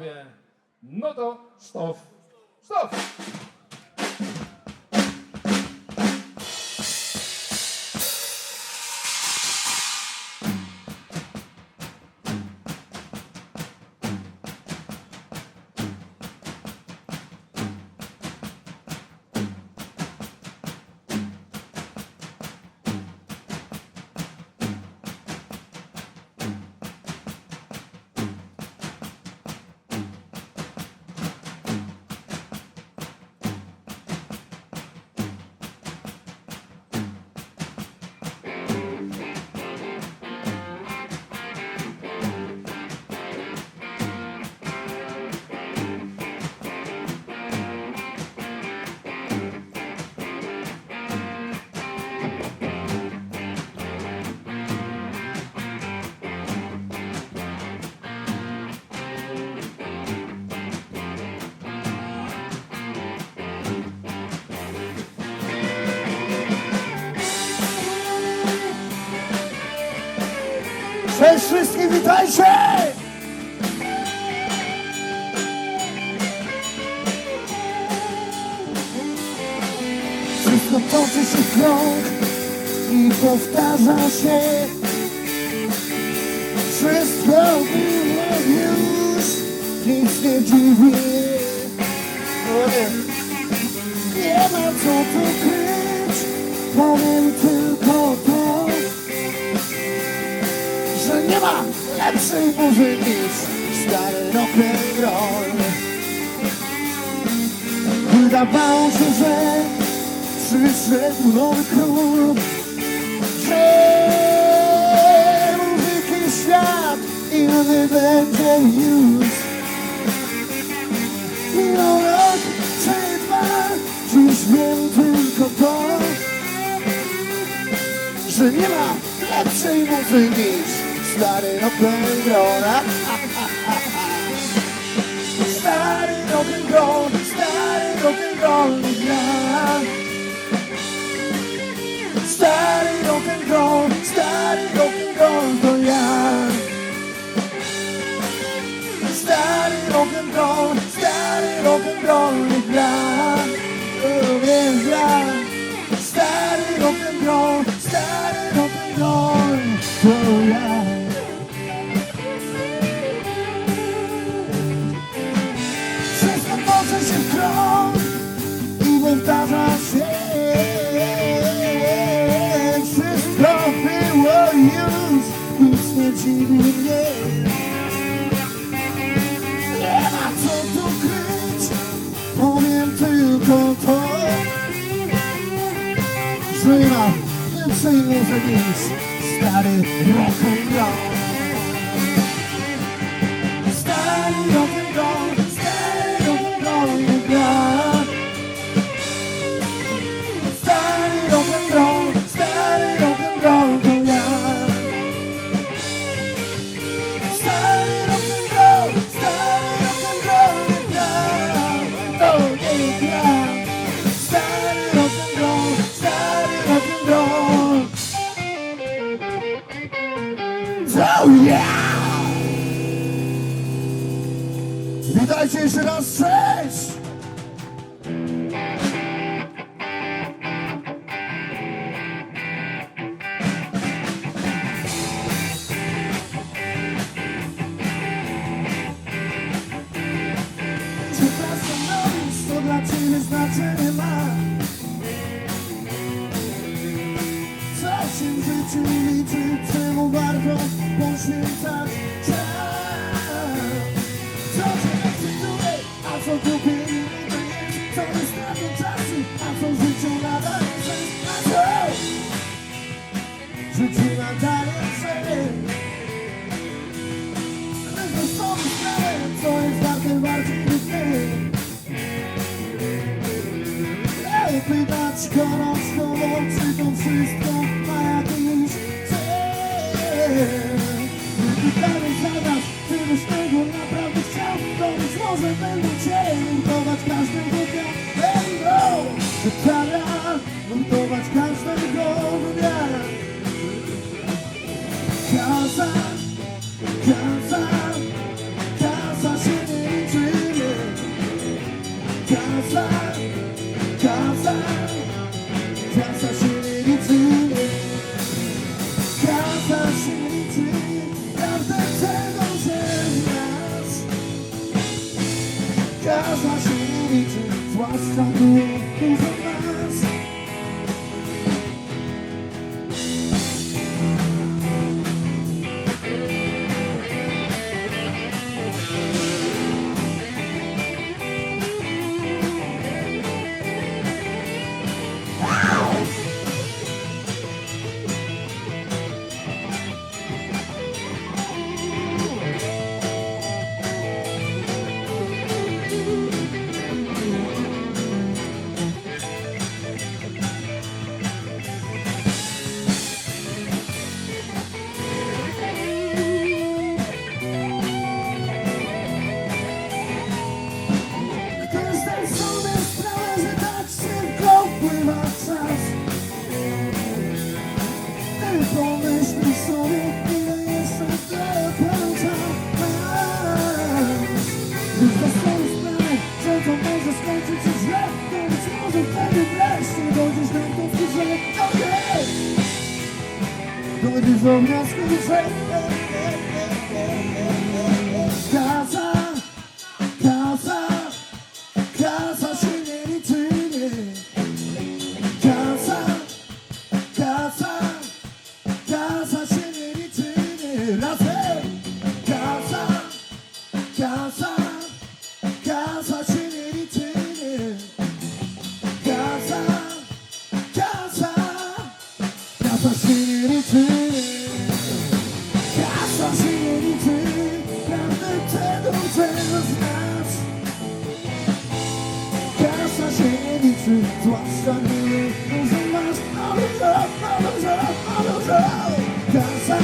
panowie, no to sztof, sztof! Wszystkim, witajcie! Wszystko toczy się w krąg i powtarza się. Wszystko było już, nic nie dziwi. Nie ma co tu kryć, powiem tylko nie ma lepszej muzyki niż stary rock'n'roll. Wydawało się, że przyszedł nowy król, że muzyki świat inny będzie już. Minął rok czy dwa, dziś wiem tylko to, że nie ma lepszej muzyki niż stary rock'n'roll. Stary rock'n'roll, stary rock'n'roll nie gra. Stary rock'n'roll, stary nic nie dziwi mnie. Nie ma co tu kryć, powiem tylko to, że nie ma lepszej muzyki niż stary Oh yeah! Did I say, should I? Co cię ekscytuje, a co inny to jest Co jest straty czasu, a co życiu nadal jest sens A co? Życiu nadal jest sens Zdaj sobie sprawę, co jest warte bardziej lub mniej Lepiej dać gorączkową, czy to wszystko Kasa się nie liczy Zwłaszcza tu dużo nas Gdy być może wtedy wreszcie dojdziesz na wniosku, że okej Dojdziesz do wniosku, że Kasa, się nie liczy, zwłaszcza gdy dużo masz, a dużo, a dużo, a dużo. Kasa,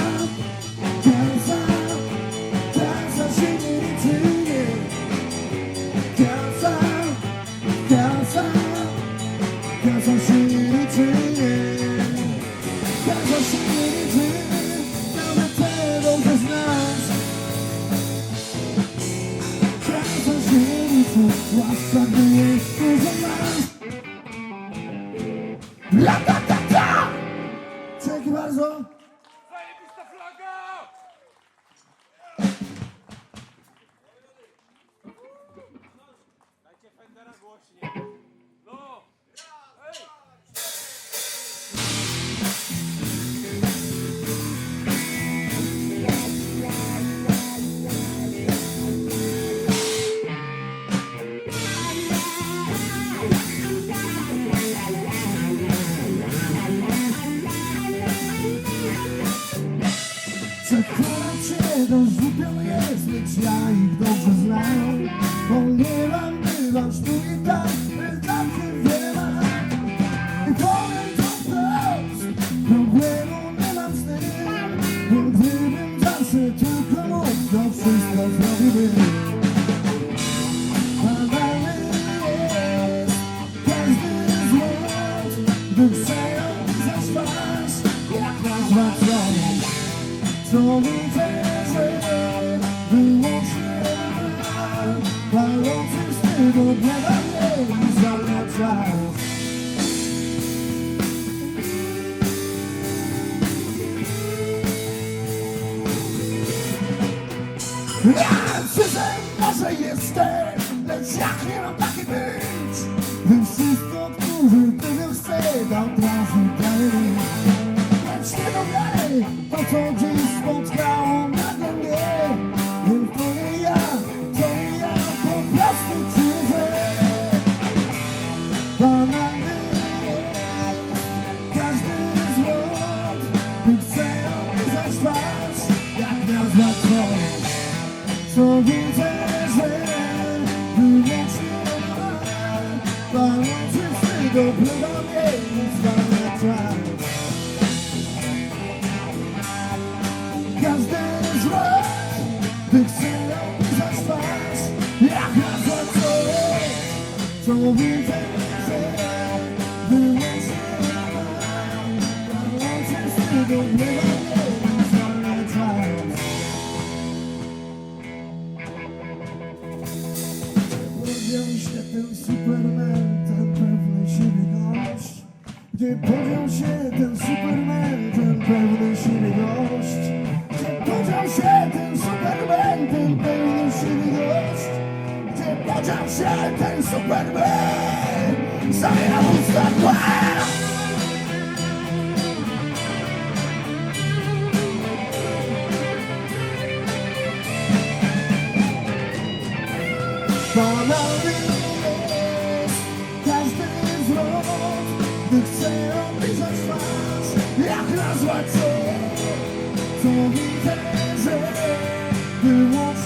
Przekonam się, to głupio jest, lecz ja ich dobrze znam. Ponieważ bywam tu i tam, Ja może jestem Lecz jak nie taki być. Wy wszystko, którzy tego chce Dam trafi dalej Lecz nie do wiary To co dziś spotkało Palący z tego pływa miejsca na czas Każdy z by chce ją Jak na co widzę, że wyłącznie na się ten superman, ten pewny siebie Podział się ten superman? Zamiast usta Banalny jest każdy zwrot, gdy twarz, jak nazwać co, co widzę, że wyłącznie